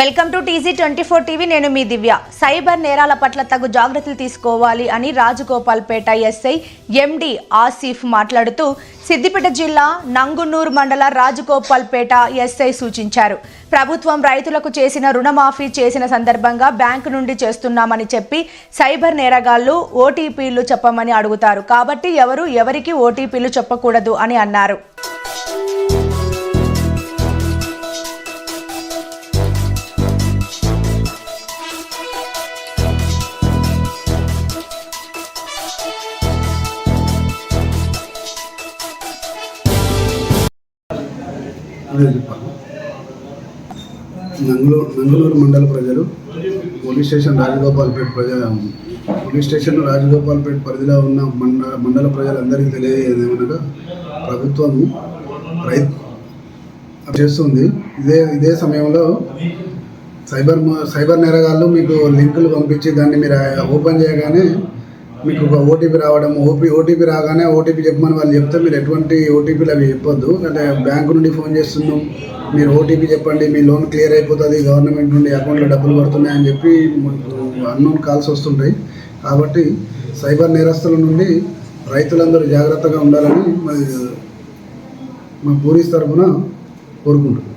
Welcome to TG twenty four TV నేను మీ దివ్య. Cyber నేరాల పట్ల తగు జాగ్రత్తలు తీసుకోవాలి అని రాజగోపాల్పేట ఎస్ఐ ఎండి ఆసిఫ్ మాట్లాడుతూ సిద్దిపేట జిల్లా నంగునూరు మండల రాజగోపాల్పేట ఎస్ఐ సూచించారు. ప్రభుత్వం రైతులకు చేసిన రుణమాఫీ చేసిన సందర్భంగా బ్యాంకు నుండి చేస్తున్నామని చెప్పి సైబర్ నేరగాళ్ళు ఓటీపీలు చెప్పమని అడుగుతారు. కాబట్టి ఎవరు ఎవరికి ఓటీపీలు చెప్పకూడదు అని అన్నారు. అదే చెప్పాను. నంగులూరు నంగులూరు మండల ప్రజలు పోలీస్ స్టేషన్ రాజగోపాల్పేట ప్రజ పోలీస్ స్టేషన్ రాజగోపాల్పేట పరిధిలో ఉన్న మండ మండల ప్రజలందరికీ తెలియజేది ఏమనగా ప్రభుత్వం రైతు చేస్తుంది. ఇదే ఇదే సమయంలో సైబర్ సైబర్ నేరగాళ్ళు మీకు లింకులు పంపించి దాన్ని మీరు ఓపెన్ చేయగానే మీకు ఒక ఓటీపీ రావడం ఓపీ ఓటీపీ రాగానే ఓటీపీ చెప్పమని వాళ్ళు చెప్తే మీరు ఎటువంటి ఓటీపీలు అవి చెప్పొద్దు. అంటే బ్యాంకు నుండి ఫోన్ చేస్తున్నాం మీరు ఓటీపీ చెప్పండి మీ లోన్ క్లియర్ అయిపోతుంది గవర్నమెంట్ నుండి అకౌంట్లో డబ్బులు పడుతున్నాయి అని చెప్పి అన్నోన్ కాల్స్ వస్తుంటాయి. కాబట్టి సైబర్ నేరస్తుల నుండి రైతులందరూ జాగ్రత్తగా ఉండాలని మరి మా పోలీస్ తరఫున కోరుకుంటున్నాం.